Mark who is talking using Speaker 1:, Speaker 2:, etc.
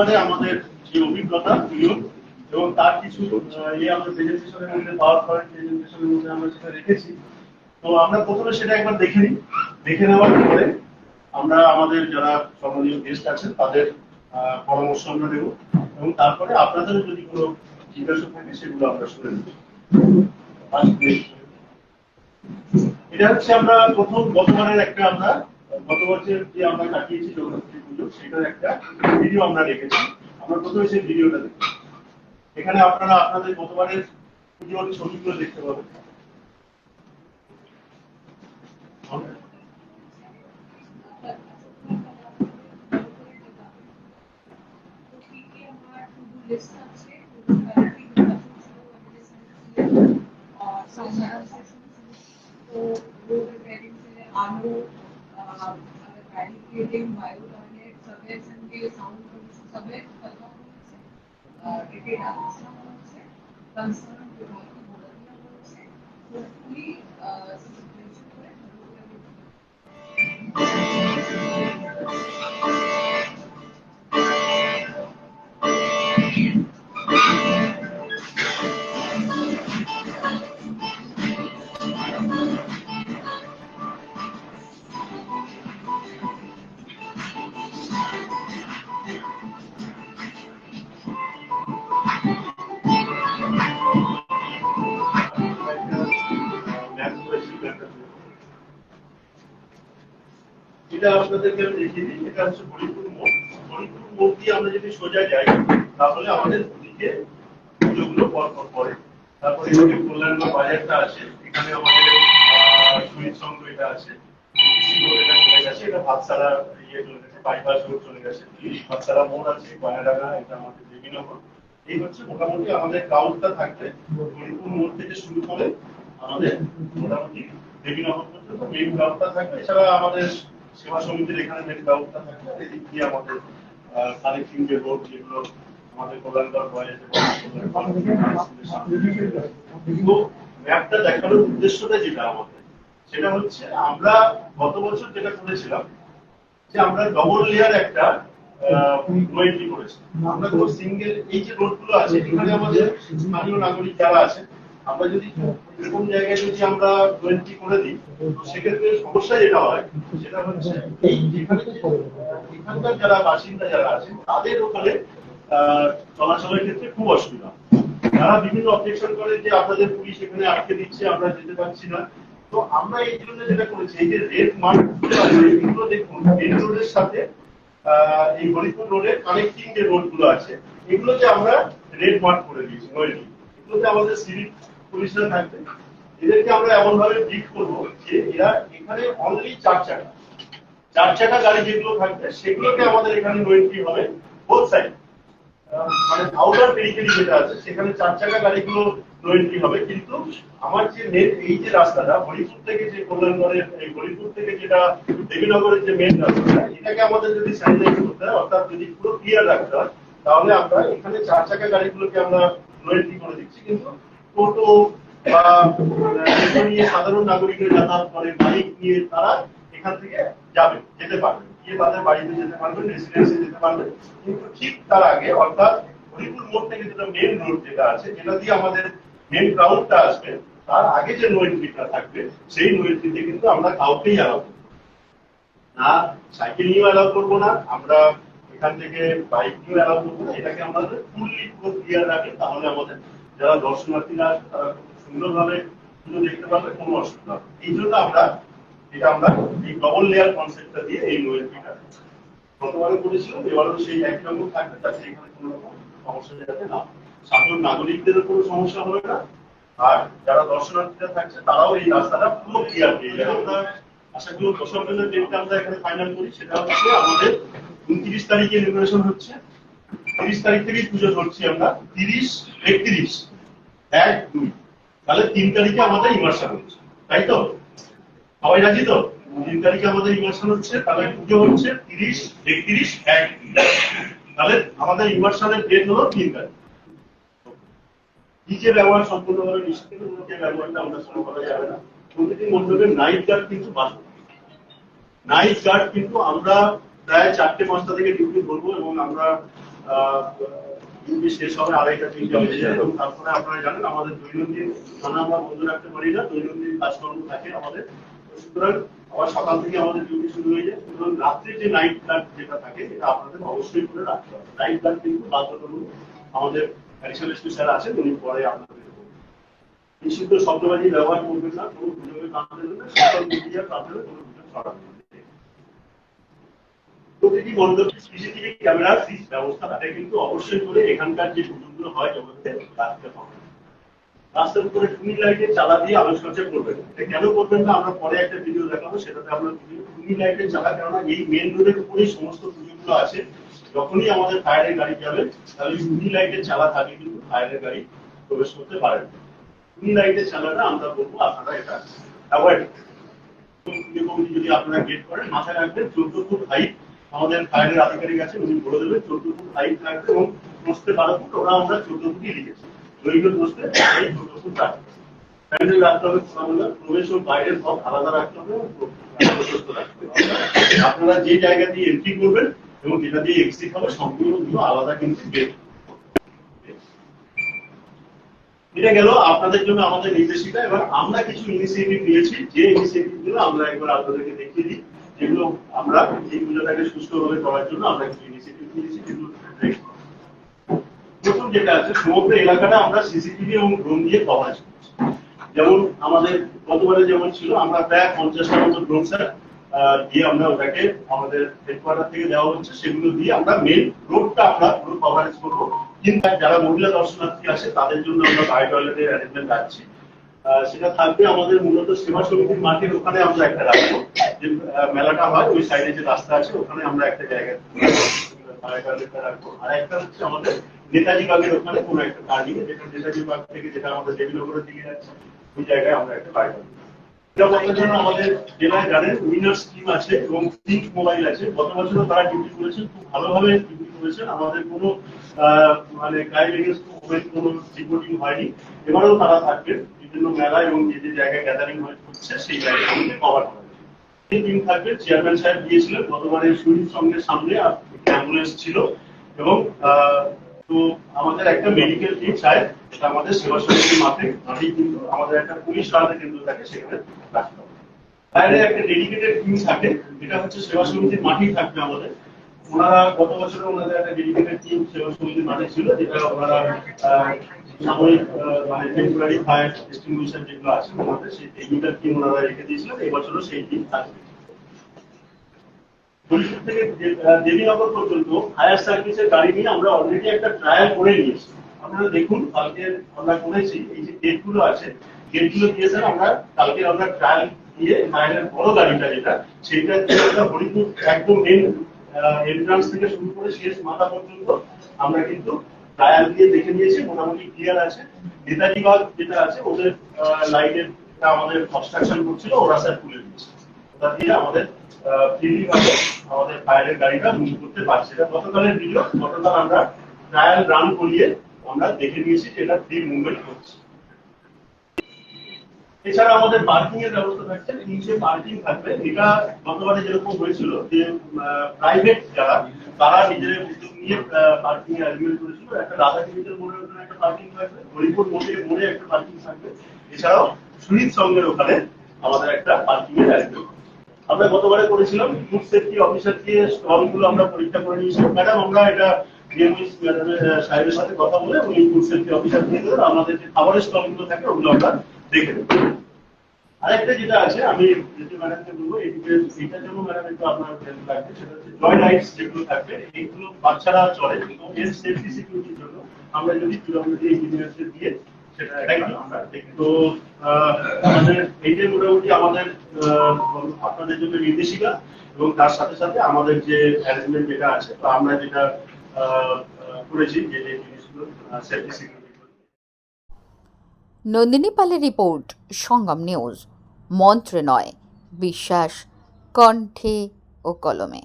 Speaker 1: গতবারে আমাদের যে অভিজ্ঞতা নিয়ম এবং তার কিছু ইয়ে আমরা প্রেজেন্টেশনের মধ্যে পাওয়ার পয়েন্ট প্রেজেন্টেশনের মধ্যে আমরা সেটা রেখেছি। তো আমরা প্রথমে সেটা একবার দেখে নিই। দেখে নেওয়ার পরে আমরা আমাদের যারা সম্মানীয় গেস্ট আছেন, তাদের পরামর্শ আমরা দেব এবং তারপরে আপনাদেরও যদি কোনো জিজ্ঞাসা থাকে, সেগুলো আমরা শুনে নেব। এটা হচ্ছে আমরা প্রথম গতবারের একটা আমরা গত বছর যে আমরা কাটিয়েছি জগন্নাথী সেটার একটা ভিডিও আমরা রেখেছি। আমরা প্রথমে সেই ভিডিওটা দেখব। এখানে আপনারা আপনাদের গতবারের পুজোর ছবিগুলো দেখতে পাবেন।
Speaker 2: আলু আমাদের বাড়ি থেকে বায়ু जैक्सन के साउंड प्रोडक्शन सब है परफॉर्मेंस है डेटा कंसर्न विभाग की बोला गया से होपफुली
Speaker 1: এটা আপনাদেরকে আমি দেখিয়ে দিই, এটা হচ্ছে হরিপুর মোড় হরিপুর মোড় দিয়ে আমরা যদি সোজা যাই, তাহলে আমাদের ওদিকে পুজোগুলো পর পর পরে তারপরে এখানে কল্যাণগড় বাজারটা আছে, এখানে আমাদের সুইট সংঘ এটা আছে এটা ভাতসারা ইয়ে চলে গেছে বাইপাস রোড চলে গেছে ভাতসারা মোড় আছে এটা আমাদের দেবীনগর। এই হচ্ছে মোটামুটি আমাদের ক্রাউডটা থাকবে। মোড় থেকে শুরু করে আমাদের মোটামুটি দেবীনগর পর্যন্ত মেইন ক্রাউডটা থাকবে। এছাড়া আমাদের সেবা সমিতির এখানে মেইন ক্রাউডটা থাকবে আর এদিক দিয়ে আমাদের কানেক্টিং যে রোড যেগুলো আমাদের কল্যাণগড় বয়েজ তো ম্যাপটা দেখানোর উদ্দেশ্যটা যেটা আমাদের, সেটা হচ্ছে আমরা গত বছর যেটা করেছিলাম, যে আমরা ডবল লেয়ার একটা আমরা সিঙ্গেল এই যে রোডগুলো আছে, এখানে আমাদের স্থানীয় নাগরিক যারা আছে আমরা যদি এরকম জায়গায় যদি আমরা ওয়েন্ট্রি করে দিই, সেক্ষেত্রে সমস্যা যেটা হয়, সেটা হচ্ছে এখানকার যারা বাসিন্দা যারা আছেন, তাদের ওখানে চলাচলের ক্ষেত্রে খুব অসুবিধা। তারা বিভিন্ন অবজেকশন করে যে আপনাদের পুলিশ এখানে আটকে দিচ্ছে, আমরা যেতে পারছি না। তো আমরা এই জন্য যেটা করেছি, এই যে রেড মার্ক দেখুন মেন রোডের সাথে এই হরিপুর রোডের কানেক্টিং যে রোডগুলো আছে, এগুলোতে আমরা রেড মার্ক করে দিয়েছি এগুলোতে আমাদের সিভিক পুলিশরা থাকবে। এদেরকে আমরা এমন ভাবে ব্রিফ করব যে এরা এখানে অনলি চার চাকা। চার চাকা গাড়ি যেগুলো থাকবে, সেগুলোকে আমাদের এখানে নো হবে বোথ সাইড মানে আউটার পেরিফেরি যেটা আছে, সেখানে চার চাকা গাড়িগুলো এন্ট্রি হবে। কিন্তু আমার যে মেন এই যে রাস্তাটা, হরিপুর থেকে যে কল্যাণগড়ের হরিপুর থেকে যেটা দেবীনগরের যে মেন রাস্তাটা, এটাকে আমাদের যদি স্যানিটাইজ করতে হয়, অর্থাৎ যদি পুরো ক্লিয়ার রাখতে হয়, তাহলে আমরা এখানে চার চাকা গাড়িগুলোকে আমরা এন্ট্রি করে দিচ্ছি। কিন্তু টোটো বা নিয়ে সাধারণ নাগরিকের যাতায়াত করে, বাইক নিয়ে তারা এখান থেকে যাবে, যেতে পারবে গিয়ে তাদের বাড়িতে যেতে পারবেন রেসিডেন্সে যেতে পারবেন কিন্তু ঠিক তার আগে অর্থাৎ হরিপুর মোড় থেকে যেটা মেন রোড যেটা আছে, যেটা দিয়ে আমাদের মেন ক্রাউডটা আসবে, তার আগে যে নো এন্ট্রিটা থাকবে, সেই নো এন্ট্রিতে কিন্তু আমরা কাউকেই করব না। সাইকেল নিয়েও অ্যালাউ করব না, আমরা এখান থেকে বাইক নিয়েও অ্যালাউ করব না, এটাকে আমাদের ফুললি পুরো ক্লিয়ার রাখে তাহলে আমাদের যারা দর্শনার্থীরা, তারা সুন্দরভাবে দেখতে পারবে, কোনো অসুবিধা এই জন্য আমরা, এটা আমরা এই ডবল লেয়ার কনসেপ্টটা দিয়ে এই নো এন্ট্রিটা গতবারে করেছিলাম, এবারও সেই একই রকম থাকবে যাতে এখানে কোনো রকম সমস্যা যাতে না। সাধারণ নাগরিকদেরও কোনো সমস্যা হবে না। আর যারা দর্শনার্থীরা থাকছে, তারাও এই রাস্তাটা পুরো ক্লিয়ার পেয়ে যাবে আমরা আশা করি দশ এপ্রিলের ডেটটা আমরা এখানে ফাইনাল করি। সেটা হচ্ছে আমাদের উনত্রিশ তারিখে ইনগ্রেশন হচ্ছে। তিরিশ তারিখ থেকেই পুজো ধরছি আমরা। তিরিশ, একত্রিশ। এক, দুই। তাহলে তিন তারিখে আমাদের ইমার্শন হচ্ছে, তাই তো? সবাই রাজি তো? তিন তারিখে আমাদের ইমার্শন হচ্ছে, তাহলে পুজো হচ্ছে তিরিশ, একত্রিশ, এক তাহলে আমাদের ইমার্শনের ডেট হলো তিন তারিখ। ডিজে ব্যবহার সম্পূর্ণভাবে ডিজে ব্যবহারটা আমরা শুরু করা যাবে না। প্রতিটি মণ্ডপের নাইট গার্ড কিন্তু বাঁচবে নাইট গার্ড কিন্তু আমরা প্রায় চারটে, পাঁচটা থেকে ডিউটি করব এবং আমরা দৈনন্দিন আমরা বন্ধ রাখতে পারি দৈনন্দিন যে নাইট যেটা থাকে আপনাদের অবশ্যই রাখতে হবে। নাইট কিন্তু আমাদের স্যার পরে আপনাদের। নিষিদ্ধ শব্দবাজি ব্যবহার করবেন না, কোনো গুজবে কান না সোশ্যাল মিডিয়ার মাধ্যমে কোনো গুজব ছড়াবেন না। প্রতিটি মণ্ডপে সিসিটিভি ক্যামেরার ব্যবস্থা থাকে, কিন্তু অবশ্যই করে এখানকার যে গুজবগুলো হয় জগতে রাখতে হবে রাস্তার উপরে টুনি লাইটের চালা দিয়ে আলোকসজ্জা করবেন। কেন করবেন না? আমরা পরে একটা ভিডিও দেখাবো, সেটাতে আমরা টুনি লাইটের চালা, কেননা এই মেন রোডের উপরেই সমস্ত পুজোগুলো আছে। যখনই আমাদের ফায়ারের গাড়ি যাবে, তাহলে টুনি লাইটের চালা থাকে কিন্তু ফায়ারের গাড়ি প্রবেশ করতে পারেন টুনি লাইটের চালাটা আমরা বলব আপনারা এটা অ্যাভয়েড যদি আপনারা গেট করেন, মাথায় রাখবেন, চোদ্দ ফুট হাইট আমাদের ফায়ারের আধিকারিক আছে, উনি বলে দেবেন চোদ্দ ফুট হাইট থাকবে এবং বসতে বারো ফুট, ওরা আমরা চোদ্দ ফুটই লিখেছি দৈর্ঘ্য বসতে এই চোদ্দ ফুট রাখবে রাখতে হবে প্রবেশ ও বাইরের আলাদা রাখতে হবে। আপনারা যে জায়গা দিয়ে এন্ট্রি করবেন এবং যেটা দিয়ে এক্সিট হবে, সম্পূর্ণ আলাদা কিন্তু এটা গেল আপনাদের জন্য আমাদের নির্দেশিকা, এবার আমরা কিছু ইনিশিয়েটিভ নিয়েছি। যে ইনিশিয়েটিভগুলো আমরা একবার আপনাদেরকে দেখিয়ে দিই। যেগুলো আমরা এই পুজোটাকে সুস্থভাবে করার জন্য আমরা কিছু ইনিশিয়েটিভ নিয়েছি, যেগুলো প্রথম যেটা আছে, সমগ্র এলাকাটা আমরা সিসিটিভি এবং ড্রোন দিয়ে করছি। যেমন আমাদের, গতবারে যেমন ছিল, আমরা প্রায় পঞ্চাশটা মতো ড্রোন স্যার দিয়ে আমরা ওটাকে আমাদের হেডকোয়ার্টার থেকে দেওয়া হচ্ছে। সেগুলো দিয়ে আমরা মেন রোডটা আমরা পুরো কভারেজ করব। কিন্তু যারা মহিলা দর্শনার্থী আছে তাদের জন্য আমরা বাই টয়লেটের অ্যারেঞ্জমেন্ট রাখছি। সেটা থাকবে আমাদের মূলত সেবা সমিতির মাঠের ওখানে আমরা একটা রাখব। যে মেলাটা হয়, ওই সাইডে যে রাস্তা আছে, ওখানে আমরা একটা জায়গা আমাদের জায়গায় এবং মোবাইল আছে। তারা ডিউটি খুব ভালোভাবে ডিউটি আমাদের কোনো মানে কোনো রিপোর্টিং হয়নি। এবারেও তারা থাকবেন। বিভিন্ন মেলা এবং যে যে জায়গায় গ্যাদারিং হচ্ছে, সেই জায়গাগুলোকে কভার টিম থাকবে চেয়ারম্যান সাহেব দিয়েছিলেন গতবারে শহীদ সঙ্গের সামনে অ্যাম্বুলেন্স ছিল। এবং তো আমাদের একটা মেডিকেল টিম চাই এটা আমাদের সেবা সমিতির মাঠে মাঠেই কিন্তু আমাদের একটা পুলিশ সহায়তা কেন্দ্র থাকে, সেখানে রাখতে হবে বাইরে একটা ডেডিকেটেড টিম থাকে যেটা হচ্ছে সেবা সমিতির মাঠেই থাকবে আমাদের। ওনারা গত বছরে ওনাদের একটা ডেডিকেটেড টিম সেবা সমিতির মাঠে ছিল, যেটা ওনারা মানে আমরা অলরেডি এই যে গেটগুলো আছে গেটগুলো দিয়ে স্যার আমরা কালকে আমরা ট্রায়াল দিয়ে গাড়িটা যেটা, সেইটা দিয়ে একদম মেন এন্ট্রান্স থেকে শুরু করে শেষ মাথা পর্যন্ত আমরা কিন্তু ট্রায়াল দিয়ে দেখে নিয়েছি, মোটামুটি ক্লিয়ার আছে। নেতাজি বাগ যেটা আছে, ওদের লাইটের আমাদের কনস্ট্রাকশন করছিল, ওরা স্যার তুলে দিয়েছে। ওটা দিয়ে আমাদের ফ্রিলি আমাদের ফায়ারের গাড়িটা মুভ করতে পারছে এটা গতকালের ভিডিও গতকাল আমরা ট্রায়াল রান করিয়ে আমরা দেখে নিয়েছি যে এটা ফ্রি মুভমেন্ট করছে এছাড়া আমাদের পার্কিং এর ব্যবস্থা থাকছে নিচে পার্কিং থাকবে, এটা গতবারে যেরকম হয়েছিল যে প্রাইভেট যারা, তারা নিজেদের উদ্যোগ নিয়ে পার্কিং এর অ্যারেঞ্জমেন্ট করেছিল। একটা রাধা টিভিদের মোড়ের ওখানে একটা পার্কিং থাকবে, হরিপুর মোড়ে মোড়ে একটা পার্কিং থাকবে। এছাড়াও সুনীত সঙ্গের ওখানে আমাদের একটা পার্কিং এর অ্যারেঞ্জমেন্ট আমরা গতবারে করেছিলাম ফুড সেফটি অফিসার দিয়ে স্টলগুলো আমরা পরীক্ষা করে নিয়েছি। ম্যাডাম, আমরা এটা সাহেবের সাথে কথা বলে উনি ফুড সেফটি অফিসার দিয়ে আমাদের যে খাবারের স্টলগুলো থাকে, ওগুলো আমরা দেখে নেব। আরেকটা যেটা আছে আমি যেটা ম্যাডামকে বলব এইদিকে জন্য ম্যাডাম একটু আপনার লাগবে সেটা হচ্ছে জয় যেগুলো থাকবে এইগুলো বাচ্চারা চলে এর সেফটি সিকিউরিটির জন্য আমরা যদি পিডব্লিউডি ইঞ্জিনিয়ারদের দিয়ে সেটা আমরা তো আহ, আমাদের এইটাই মোটামুটি আমাদের আপনাদের জন্য নির্দেশিকা এবং তার সাথে সাথে আমাদের যে অ্যারেঞ্জমেন্ট যেটা আছে তো আমরা যেটা করেছি যে যে জিনিসগুলো সেফটি সিকিউরিটি
Speaker 3: নন্দিনী পালের রিপোর্ট সঙ্গম নিউজ মন্ত্রে নয় বিশ্বাস কণ্ঠে ও কলমে।